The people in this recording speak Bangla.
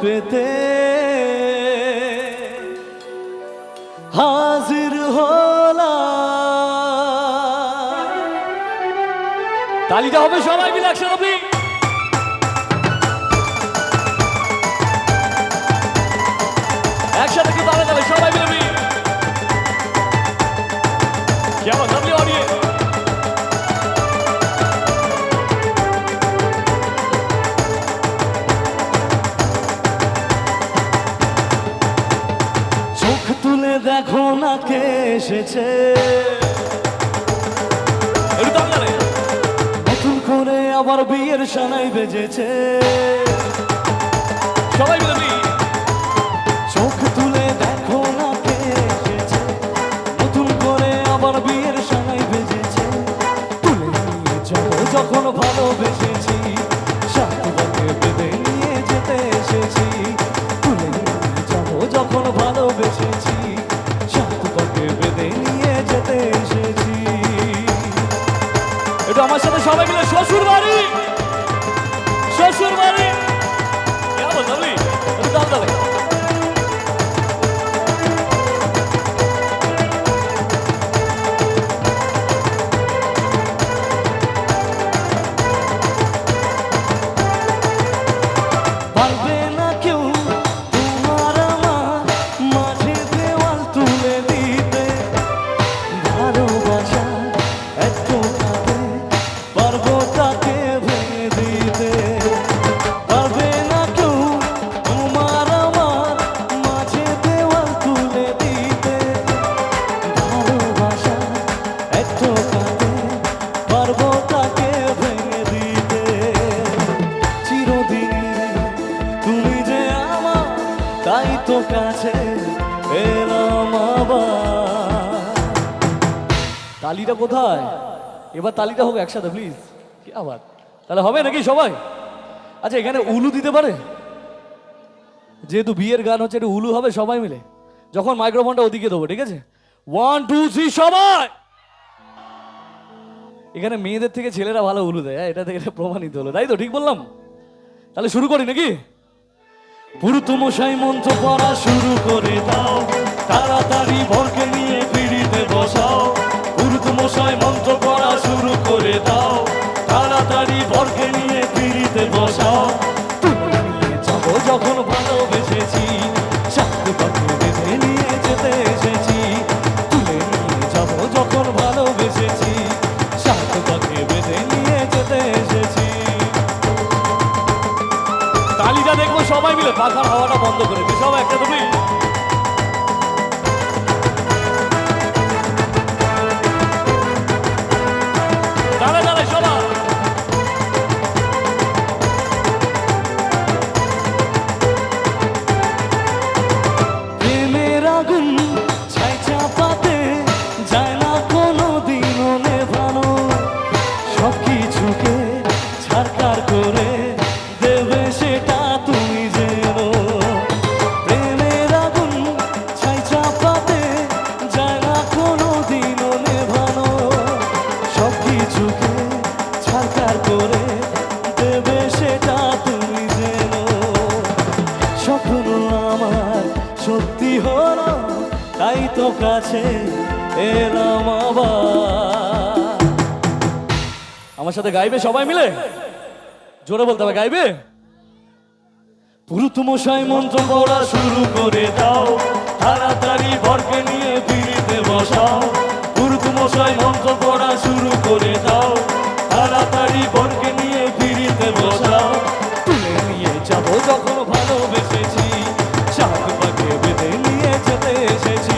পেতে। হাজির হলা তালিটা হবে সবাই মিলে একসাথে। তুলে দেখো না কে এসেছে। নতুন করে আবার বিয়ের সানাই বেজেছে। সবাই মিলে চোখ তুলে দেখো না কে এসেছে। নতুন করে আবার বিয়ের সানাই বেজেছে। তুলে নিয়ে যাব যখন ভালোবেসেছি সাথে বেঁধে নিয়ে যেতে এসেছি। তুলে নিয়ে যাব যখন আমার সাথে সবাই মিলে শ্বশুর বাড়ি। শ্বশুর বাড়ি। দাও এলাম তালিটা কোথায়? এবার তালিটা হোক একসাথে প্লিজ কি আবার? তাহলে হবে নাকি সবাই? আচ্ছা এখানে উলু দিতে পারে? যেহেতু বিয়ের গান হচ্ছে একটু উলু হবে সবাই মিলে। যখন মাইক্রোফোনটা ওদিকে দেবো ঠিক আছে? ওয়ান টু থ্রি সবাই! এখানে মেয়েদের থেকে ছেলেরা ভালো উলু দেয় হ্যাঁ, এটা থেকে প্রমাণিত হলো। তাই তো ঠিক বললাম? তাহলে শুরু করি নাকি? পুরুত মশাই মন্ত্র পড়া শুরু করে দাও। তাড়াতাড়ি ভরকে নিয়ে পিড়িতে বসাও। পুরুতমশাই মন্ত্র পড়া শুরু করে দাও। তাড়াতাড়ি ভরকে নিয়ে পিড়িতে বসাও। পাখার হাওয়াটা বন্ধ করে সবাই একটা তুমি আমার আমার সাথে গাইবে সবাই মিলে? জোরে বলতে হবে, গাইবে? পুরুত মশাই মন্ত্র পড়া শুরু করে দাও। তাড়াতাড়ি ভরকে নিয়ে পিড়িতে যাব যখন ভালোবেসেছি সাত পাখে বেঁধে নিয়ে যেতে এসেছি।